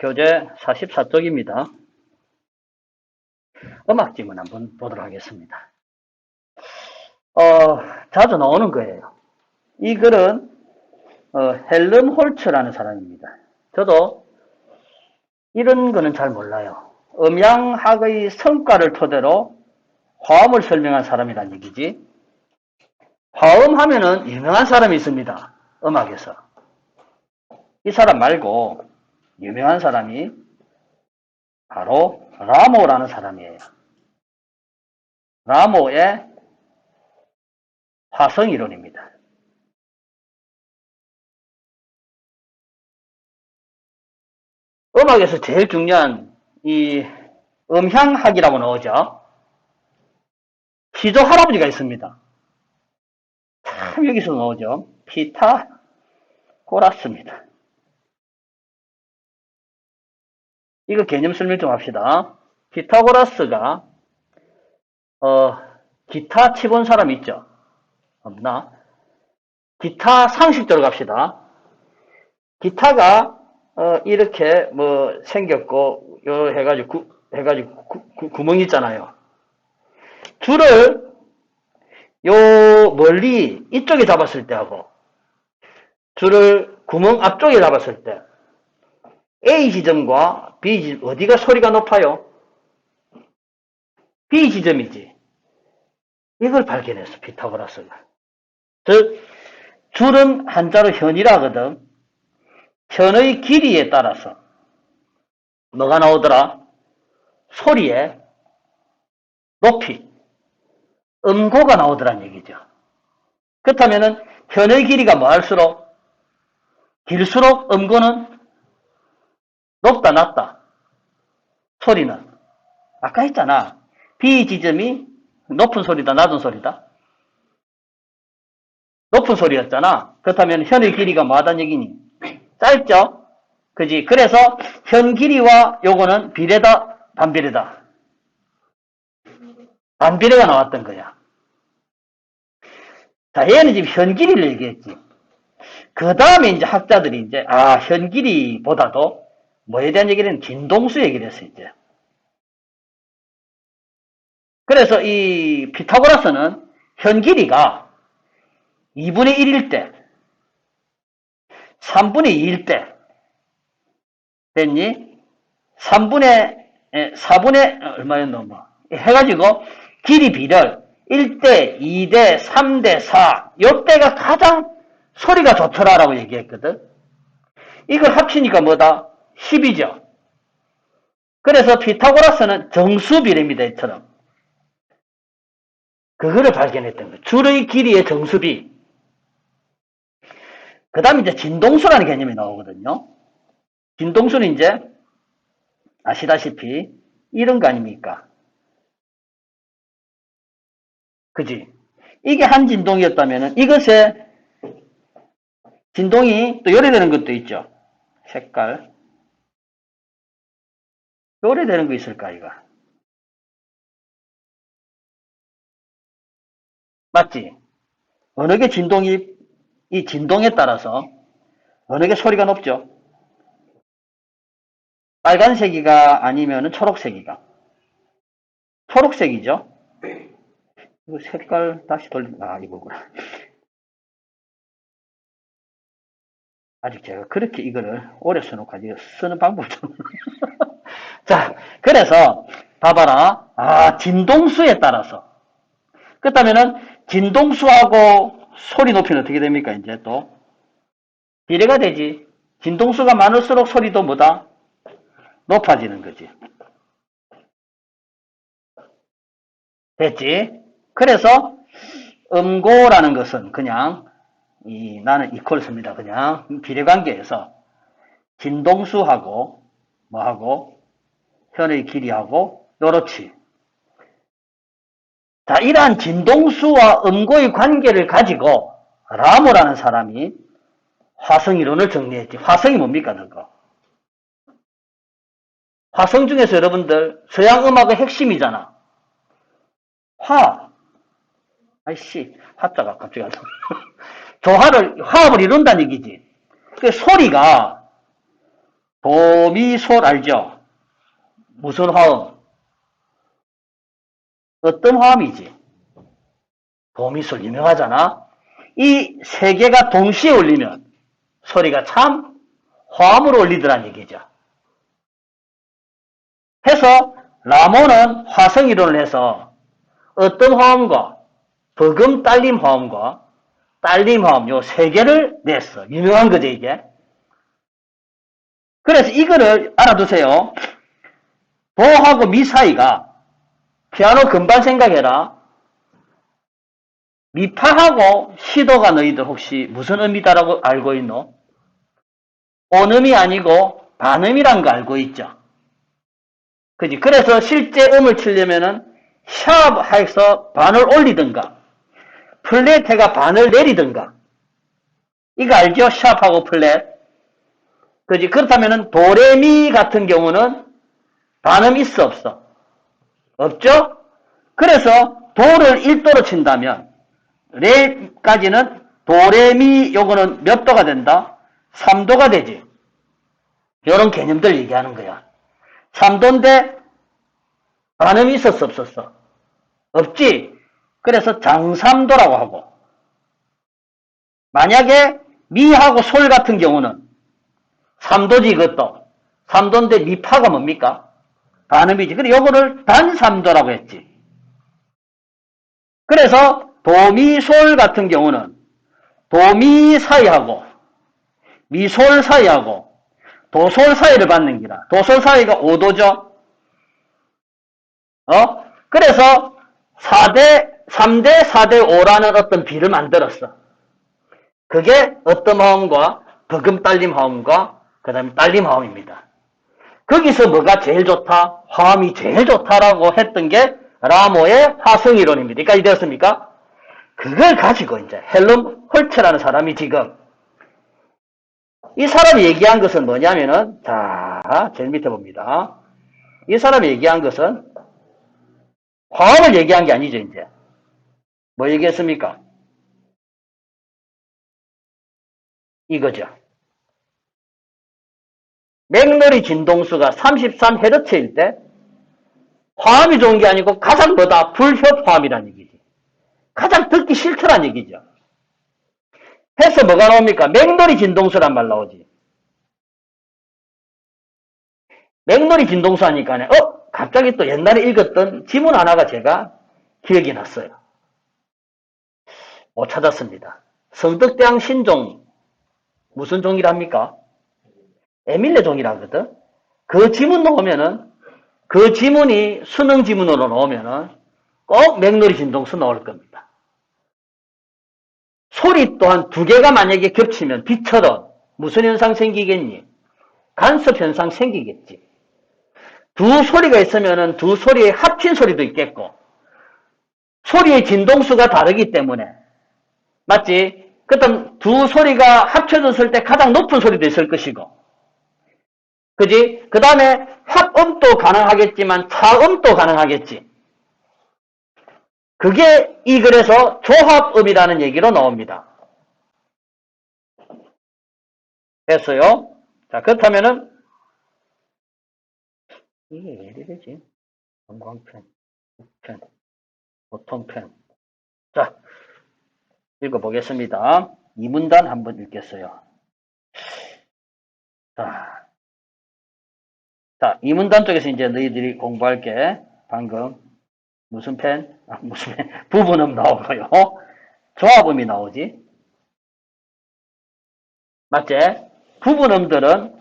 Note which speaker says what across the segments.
Speaker 1: 교재 44쪽입니다. 음악 지문 한번 보도록 하겠습니다. 어, 자주 나오는 거예요. 이 글은 어, 헬름 홀츠라는 사람입니다. 저도 이런 거는 잘 몰라요. 음양학의 성과를 토대로 화음을 설명한 사람이란 얘기지. 화음 하면은 유명한 사람이 있습니다. 음악에서. 이 사람 말고 유명한 사람이 바로 라모라는 사람이에요. 라모의 화성 이론입니다. 음악에서 제일 중요한 이 음향학이라고 나오죠. 피조 할아버지가 있습니다. 참 여기서 나오죠. 피타고라스입니다. 이거 개념 설명 좀 합시다. 피타고라스가 어, 기타 치본 사람 있죠? 없나? 기타 상식적으로 갑시다. 기타가 어, 이렇게 뭐 생겼고 요 해가지고 구, 해가지고 구, 구, 멍 있잖아요. 줄을 요 멀리 이쪽에 잡았을 때 하고 줄을 구멍 앞쪽에 잡았을 때 A 지점과 B 지점 어디가 소리가 높아요? B 지점이지. 이걸 발견했어 피타고라스가. 즉 줄은 한자로 현이라 하거든. 현의 길이에 따라서 뭐가 나오더라? 소리의 높이, 음고가 나오더란 얘기죠. 그렇다면은 현의 길이가 뭐할수록 길수록 음고는 높다 낮다. 소리는. 아까 했잖아. B 지점이 높은 소리다 낮은 소리다. 높은 소리였잖아. 그렇다면 현의 길이가 뭐하다는 얘기니? 짧죠? 그지? 그래서 현 길이와 요거는 비례다 반비례다. 반비례가 나왔던 거야. 자 얘는 지금 현 길이를 얘기했지. 그 다음에 이제 학자들이 이제 아 현 길이보다도 뭐에 대한 얘기는 진동수 얘기를 했어, 이제. 그래서 이 피타고라스는 현 길이가 2분의 1일 때, 3분의 2일 때, 됐니? 3분의, 4분의, 얼마였노, 뭐. 해가지고, 길이 비를 1대, 2대, 3대, 4, 요때가 가장 소리가 좋더라라고 얘기했거든. 이걸 합치니까 뭐다? 10이죠. 그래서 피타고라스는 정수 비례입니다. 이처럼. 그거를 발견했던 거예요. 줄의 길이의 정수비. 그 다음에 이제 진동수라는 개념이 나오거든요. 진동수는 이제 아시다시피 이런 거 아닙니까? 그지? 이게 한 진동이었다면 이것에 진동이 또 요래되는 것도 있죠. 색깔. 요래되는 거 있을까, 이거? 맞지? 어느 게 진동이, 이 진동에 따라서 어느 게 소리가 높죠? 빨간색이가 아니면은 초록색이가. 초록색이죠? 이거 색깔 다시 돌리, 아, 이거구나. 아직 제가 그렇게 이거를 오래 써놓고 아직 쓰는 방법을 좀. 자, 그래서, 봐봐라. 아, 진동수에 따라서. 그렇다면은, 진동수하고 소리 높이는 어떻게 됩니까, 이제 또? 비례가 되지. 진동수가 많을수록 소리도 뭐다? 높아지는 거지. 됐지? 그래서, 음고라는 것은 그냥, 이, 나는 이퀄 씁니다. 그냥, 비례관계에서, 진동수하고, 뭐하고, 현의 길이하고 요렇지. 자, 이러한 진동수와 음고의 관계를 가지고 라모라는 사람이 화성 이론을 정리했지. 화성이 뭡니까, 그거? 화성 중에서 여러분들 서양 음악의 핵심이잖아. 화. 아이씨, 화자가 갑자기 안 조화를, 화합을 이룬다는 얘기지. 그 소리가 도미솔 알죠? 무슨 화음? 어떤 화음이지? 도미솔 유명하잖아? 이 세 개가 동시에 울리면 소리가 참 화음으로 울리더란 얘기죠. 해서 라모는 화성 이론을 해서 어떤 화음과 버금 딸림 화음과 딸림 화음 요 세 개를 냈어. 유명한 거죠 이게. 그래서 이거를 알아두세요. 도하고 미 사이가 피아노 금방 생각해라. 미파하고 시도가 너희들 혹시 무슨 의미다라고 알고 있노? 온음이 아니고 반음이란 거 알고 있죠? 그지? 그래서 실제 음을 치려면은 샵 해서 반을 올리든가 플랫 해가 반을 내리든가 이거 알죠? 샵하고 플랫 그지? 그렇다면은 도레미 같은 경우는 반음 있어 없어? 없죠? 그래서 도를 1도로 친다면 레까지는 도레미 요거는 몇 도가 된다? 3도가 되지. 이런 개념들 얘기하는 거야. 3도인데 반음이 있었어 없었어? 없지. 그래서 장삼도라고 하고 만약에 미하고 솔 같은 경우는 3도지 이것도 3도인데 미파가 뭡니까? 반음이지. 그래 요거를 단삼도라고 했지. 그래서 도미솔 같은 경우는 도미 사이하고 미솔 사이하고 도솔 사이를 받는 기라. 도솔 사이가 5도죠. 어? 그래서 4대 3대 4대 5라는 어떤 비를 만들었어. 그게 어떤 화음과 버금 딸림 화음과 그 다음에 딸림 화음입니다. 거기서 뭐가 제일 좋다? 화음이 제일 좋다라고 했던 게 라모의 화성이론입니다. 여기까지 되었습니까? 그걸 가지고 이제 헬름 홀체라는 사람이 지금 이 사람이 얘기한 것은 뭐냐면은 자 제일 밑에 봅니다. 이 사람이 얘기한 것은 화음을 얘기한 게 아니죠 이제 뭐 얘기했습니까? 이거죠. 맥놀이 진동수가 33Hz일 때 화음이 좋은 게 아니고 가장 뭐다? 불협화음이라는 얘기지. 가장 듣기 싫더란 얘기죠. 해서 뭐가 나옵니까? 맥놀이 진동수란 말 나오지. 맥놀이 진동수 하니까, 어? 갑자기 또 옛날에 읽었던 지문 하나가 제가 기억이 났어요. 못 찾았습니다. 성덕대왕 신종, 무슨 종이랍니까? 에밀레 종이라 하거든? 그 지문 나오면은, 그 지문이 수능 지문으로 나오면은 꼭 맥놀이 진동수 나올 겁니다. 소리 또한 두 개가 만약에 겹치면 비처럼 무슨 현상 생기겠니? 간섭 현상 생기겠지. 두 소리가 있으면은 두 소리의 합친 소리도 있겠고, 소리의 진동수가 다르기 때문에, 맞지? 그다음 두 소리가 합쳐졌을 때 가장 높은 소리도 있을 것이고, 그지? 그 다음에 합음도 가능하겠지만 차음도 가능하겠지. 그게 이 글에서 조합음이라는 얘기로 나옵니다. 됐어요? 자, 그렇다면은, 이게 왜 이러지? 전광펜, 북펜, 보통펜. 자, 읽어보겠습니다. 이 문단 한번 읽겠어요. 자, 자, 이 문단 쪽에서 이제 너희들이 공부할 게 방금 무슨 펜? 아, 무슨 펜? 부분음 나오고요. 조합음이 나오지. 맞지? 부분음들은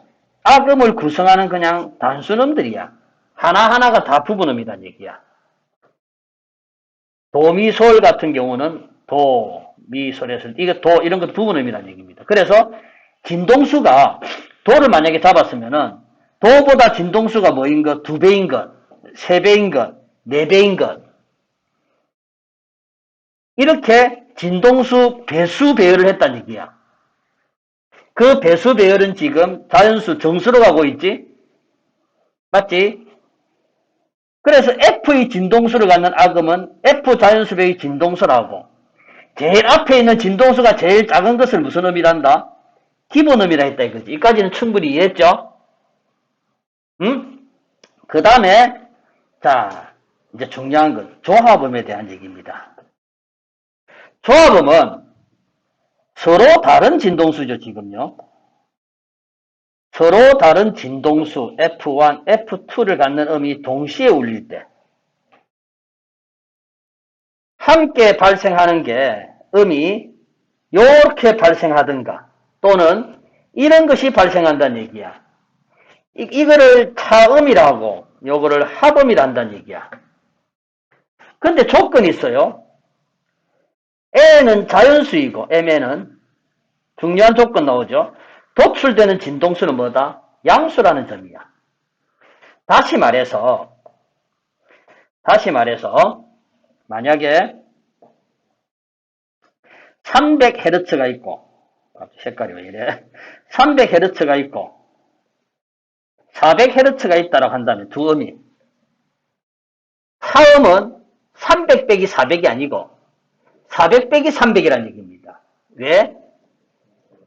Speaker 1: 악음을 구성하는 그냥 단순음들이야. 하나하나가 다 부분음이란 얘기야. 도미솔 같은 경우는 도, 미 솔에서 이게 도 이런 것도 부분음이란 얘기입니다. 그래서 진동수가 도를 만약에 잡았으면은 도보다 진동수가 뭐인 것? 두 배인 것, 세 배인 것, 네 배인 것. 이렇게 진동수 배수 배열을 했다는 얘기야. 그 배수 배열은 지금 자연수 정수로 가고 있지? 맞지? 그래서 F의 진동수를 갖는 악음은 F 자연수배의 진동수라고 제일 앞에 있는 진동수가 제일 작은 것을 무슨 음이란다? 기본 음이라 했다 이거지. 이까지는 충분히 이해했죠? 음? 그 다음에, 자, 이제 중요한 건 조합음에 대한 얘기입니다. 조합음은 서로 다른 진동수죠, 지금요. 서로 다른 진동수 F1, F2를 갖는 음이 동시에 울릴 때 함께 발생하는 게 음이 이렇게 발생하든가 또는 이런 것이 발생한다는 얘기야. 이, 이거를 차음이라고 요거를 합음이란다는 얘기야. 근데 조건이 있어요. A는 자연수이고 M에는 중요한 조건 나오죠. 도출되는 진동수는 뭐다? 양수라는 점이야. 다시 말해서 다시 말해서 만약에 300Hz가 있고 색깔이 왜 이래? 300Hz가 있고 400Hz가 있다고 한다면 두 음이 하음은 300 빼기 400이 아니고 400 빼기 300이라는 얘기입니다. 왜?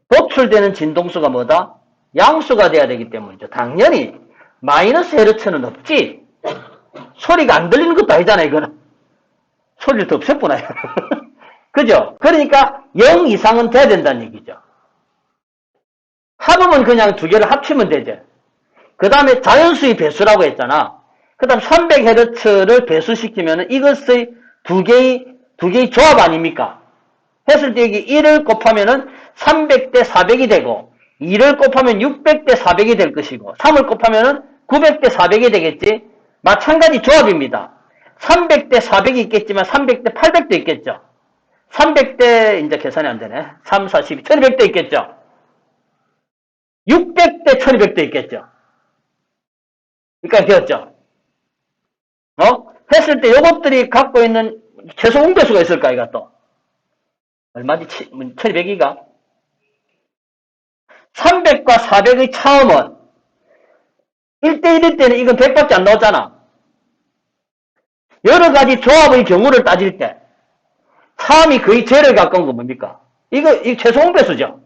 Speaker 1: 도출되는 진동수가 뭐다? 양수가 돼야 되기 때문이죠. 당연히 마이너스 헤르츠는 없지. 소리가 안 들리는 것도 아니잖아, 이거는. 소리를 더 없앴구나. 그죠? 그러니까 0 이상은 돼야 된다는 얘기죠. 합음은 그냥 두 개를 합치면 되죠. 그 다음에 자연수의 배수라고 했잖아. 그 다음 300Hz를 배수시키면 이것의 두 개의, 두 개의 조합 아닙니까? 했을 때 여기 1을 곱하면은 300대 400이 되고 2를 곱하면 600대 400이 될 것이고 3을 곱하면은 900대 400이 되겠지. 마찬가지 조합입니다. 300대 400이 있겠지만 300대 800도 있겠죠. 300대 이제 계산이 안 되네. 3, 4, 12, 1200도 있겠죠. 600대 1200도 있겠죠. 그러니까 되었죠. 어? 했을 때 이것들이 갖고 있는 최소 웅배수가 있을까 이것도. 얼마지? 1200이가? 300과 400의 차음은 1대1일 때는 이건 100밖에 안 나오잖아. 여러 가지 조합의 경우를 따질 때 차음이 거의 제를 가까운 건 뭡니까? 이거, 이 최소 홍배수죠.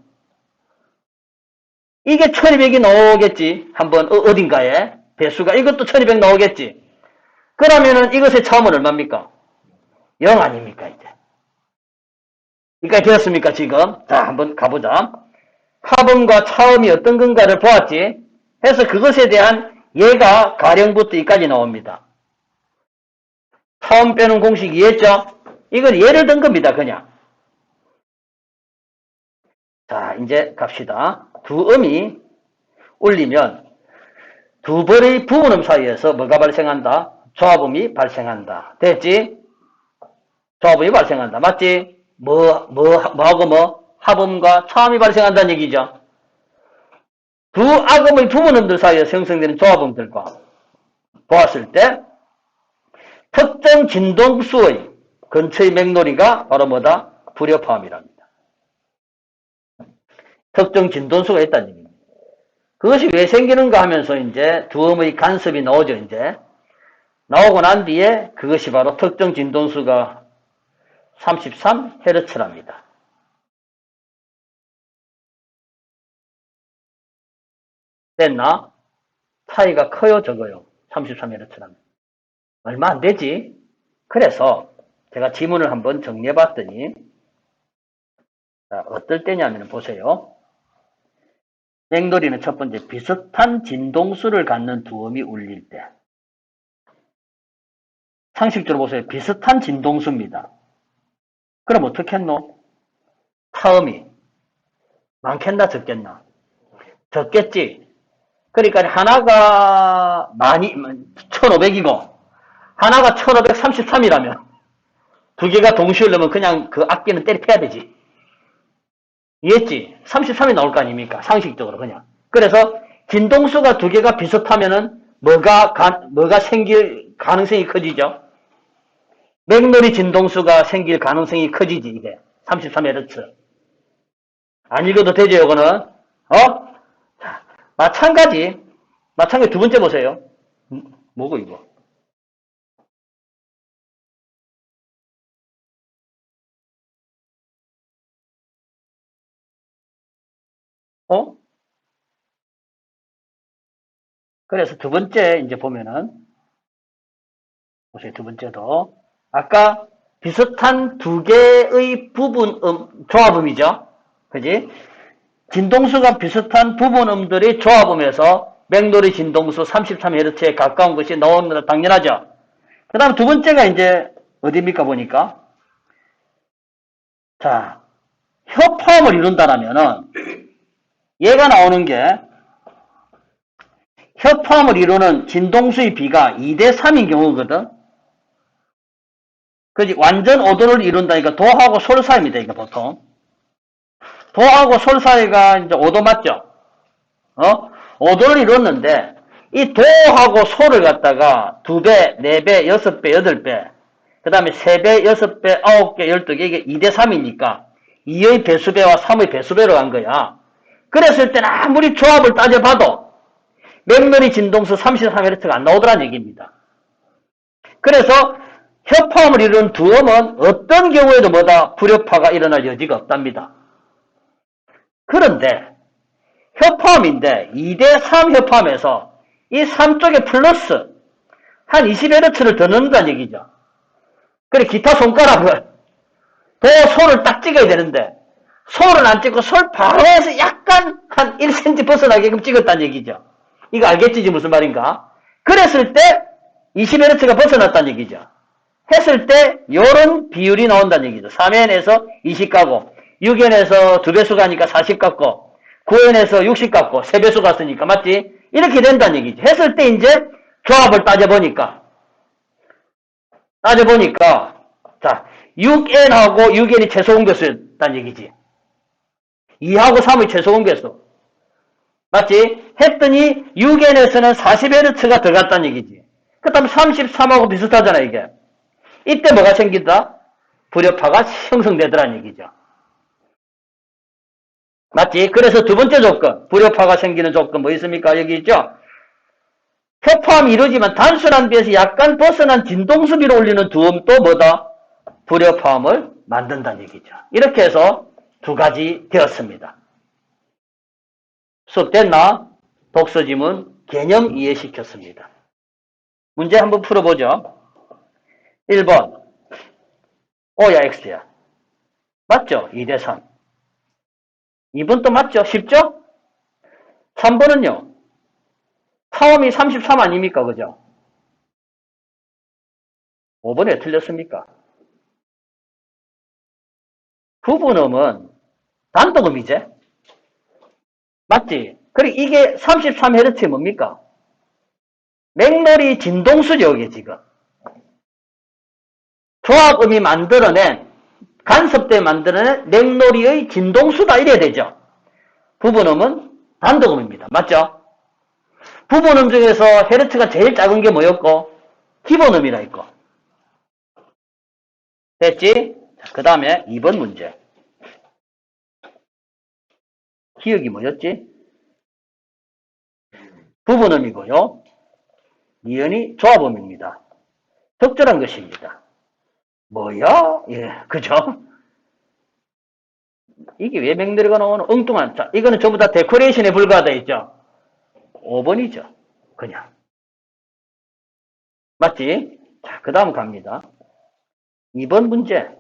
Speaker 1: 이게 1200이 나오겠지. 한번 어, 어딘가에 배수가 이것도 1200 나오겠지. 그러면은 이것의 차음은 얼마입니까? 0 아닙니까 이제. 그러니까 되었습니까 지금? 자 한번 가보자. 합음과 차음이 어떤 건가를 보았지. 해서 그것에 대한 예가 가령부터 이까지 나옵니다. 처음 빼는 공식 이해했죠? 이건 예를 든 겁니다, 그냥. 자, 이제 갑시다. 두 음이 울리면 두 벌의 부분음 사이에서 뭐가 발생한다? 조합음이 발생한다. 됐지? 조합음이 발생한다. 맞지? 뭐, 뭐, 뭐하고 뭐? 합음과 차음이 발생한다는 얘기죠. 두 악음의 부분음들 사이에 생성되는 조합음들과 보았을 때 특정 진동수의 근처의 맥놀이가 바로 뭐다? 불협화음이랍니다. 특정 진동수가 있다는 얘기입니다. 그것이 왜 생기는가 하면서 이제 두 음의 간섭이 나오죠, 이제. 나오고 난 뒤에 그것이 바로 특정 진동수가 33Hz랍니다. 됐나? 차이가 커요, 적어요? 33Hz라면. 얼마 안 되지? 그래서 제가 지문을 한번 정리해 봤더니 자, 어떨 때냐면 보세요. 맹돌이는 첫 번째 비슷한 진동수를 갖는 두 음이 울릴 때 상식적으로 보세요. 비슷한 진동수입니다. 그럼 어떻게 했노? 타음이 많겠나 적겠나? 적겠지. 그러니까 하나가 많이 1500이고 하나가 1533이라면 두 개가 동시에 오려면 그냥 그 악기는 때려 패야 되지. 이해했지? 33이 나올 거 아닙니까? 상식적으로 그냥. 그래서 진동수가 두 개가 비슷하면은 뭐가 가, 뭐가 생길 가능성이 커지죠? 맥놀이 진동수가 생길 가능성이 커지지 이게 33Hz. 안 읽어도 되죠 이거는? 어? 자, 마찬가지 마찬가지 두 번째 보세요. 음, 뭐고 이거? 어? 그래서 두 번째 이제 보면은 보세요. 두 번째도 아까 비슷한 두 개의 부분 음, 조합음이죠. 그지? 진동수가 비슷한 부분음들이 조합음에서 맥놀이 진동수 33Hz에 가까운 것이 나오는 건 당연하죠. 그 다음 두 번째가 이제 어디입니까 보니까 자 협화음을 이룬다라면은 얘가 나오는 게 협화음을 이루는 진동수의 비가 2대 3인 경우거든. 그지 완전 오도를 이룬다니까 도하고 솔 사이입니다. 이거 보통. 도하고 솔 사이가 이제 오도 맞죠? 어? 오도를 이뤘는데 이 도하고 솔을 갖다가 두 배, 네 배, 여섯 배, 여덟 배, 그 다음에 세 배, 여섯 배, 아홉 개, 열두 개 이게 2대 3이니까 2의 배수배와 3의 배수배로 간 거야. 그랬을 때는 아무리 조합을 따져봐도 맥놀이 진동수 33Hz가 안 나오더란 얘기입니다. 그래서 협화음을 이루는 두 음은 어떤 경우에도 뭐다 불협화가 일어날 여지가 없답니다. 그런데 협화음인데 2대3 협화음에서 이 3쪽에 플러스 한 20Hz를 더 넣는다는 얘기죠. 그래 기타 손가락을 도 소를 딱 찍어야 되는데 소를 안 찍고 솔 바로 해서 약간 한 1cm 벗어나게끔 찍었다는 얘기죠. 이거 알겠지 무슨 말인가? 그랬을 때 20Hz가 벗어났다는 얘기죠. 했을 때 요런 비율이 나온다는 얘기죠. 3N에서 20 가고 6N에서 2배수 가니까 40 갖고 9N에서 60 갖고 3배수 갔으니까 맞지? 이렇게 된다는 얘기죠. 했을 때 이제 조합을 따져보니까 따져보니까 자 6N하고 6N이 최소 공배수였다는 얘기지. 2하고 3의 최소 공배수. 맞지? 했더니 6N에서는 40Hz가 들어갔다는 얘기지. 그 다음에 33하고 비슷하잖아 이게. 이때 뭐가 생긴다? 불협화가 형성되더라는 얘기죠. 맞지? 그래서 두 번째 조건, 불협화가 생기는 조건 뭐 있습니까? 여기 있죠? 협화음이 이루어지만 단순한 비에서 약간 벗어난 진동수비로 올리는 두음도 뭐다? 불협화음을 만든다는 얘기죠. 이렇게 해서 두 가지 되었습니다. 수업 됐나? 독서지문 개념 이해시켰습니다. 문제 한번 풀어보죠. 1번 O야 X야. 맞죠? 2대 3. 2번 또 맞죠? 쉽죠? 3번은요. 차음이 33 아닙니까? 그죠? 5번에 틀렸습니까? 부분음은 단독음이제? 맞지? 그리고 이게 33Hz 뭡니까? 맥놀이 진동수죠, 이게 지금. 조합음이 만들어낸, 간섭대 만들어낸 맥놀이의 진동수다, 이래야 되죠. 부분음은 단독음입니다. 맞죠? 부분음 중에서 헤르츠가 제일 작은 게 뭐였고? 기본음이라 했고. 됐지? 그 다음에 2번 문제. 기억이 뭐였지? 부분음이고요. 이연이 조합음입니다. 적절한 것입니다. 뭐야? 예, 그죠? 이게 왜 맥내리가 나오는 엉뚱한, 자, 이거는 전부 다 데코레이션에 불과하다 있죠? 5번이죠. 그냥. 맞지? 자, 그 다음 갑니다. 2번 문제.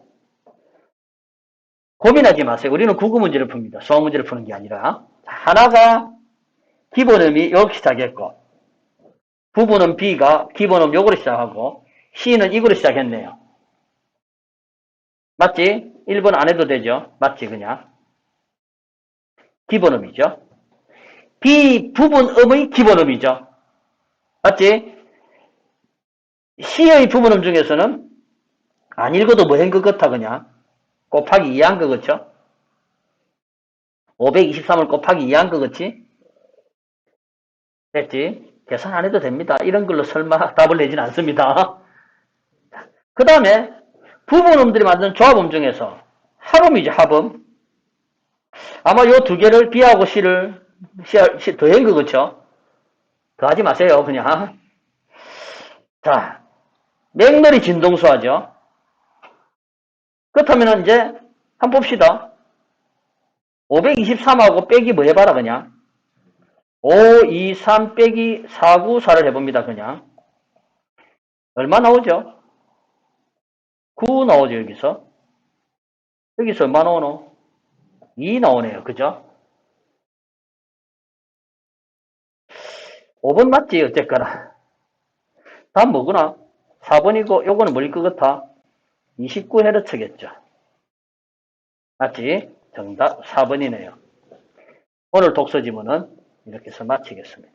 Speaker 1: 고민하지 마세요. 우리는 국어 문제를 풉니다. 수학 문제를 푸는 게 아니라. 하나가 기본음이 이렇게 시작했고, 부분음 B가 기본음 요거로 시작하고, C는 이거로 시작했네요. 맞지? 1번 안 해도 되죠? 맞지, 그냥? 기본음이죠? B 부분음의 기본음이죠? 맞지? C의 부분음 중에서는 안 읽어도 뭐한 것 같아, 그냥. 곱하기 2한 거, 그쵸? 523을 곱하기 2한 거, 그치? 됐지? 계산 안 해도 됩니다. 이런 걸로 설마 답을 내진 않습니다. 그 다음에 부분음들이 만든 조합음 중에서 합음이죠, 합음. 아마 요 두 개를 B하고 C를 C, 더한 거, 그쵸? 더 하지 마세요, 그냥. 자, 맥널이 진동수하죠. 그렇다면 이제 한번 봅시다. 523하고 빼기 뭐 해봐라 그냥. 5, 2, 3 빼기 4, 9, 4를 해봅니다, 그냥. 얼마 나오죠? 9 나오죠, 여기서. 여기서 얼마 나오노? 2 나오네요, 그죠? 5번 맞지, 어쨌거나. 다음 뭐구나? 4번이고, 요거는 뭐일 것 같아? 29Hz겠죠. 맞지? 정답 4번이네요. 오늘 독서 지문은 이렇게 해서 마치겠습니다.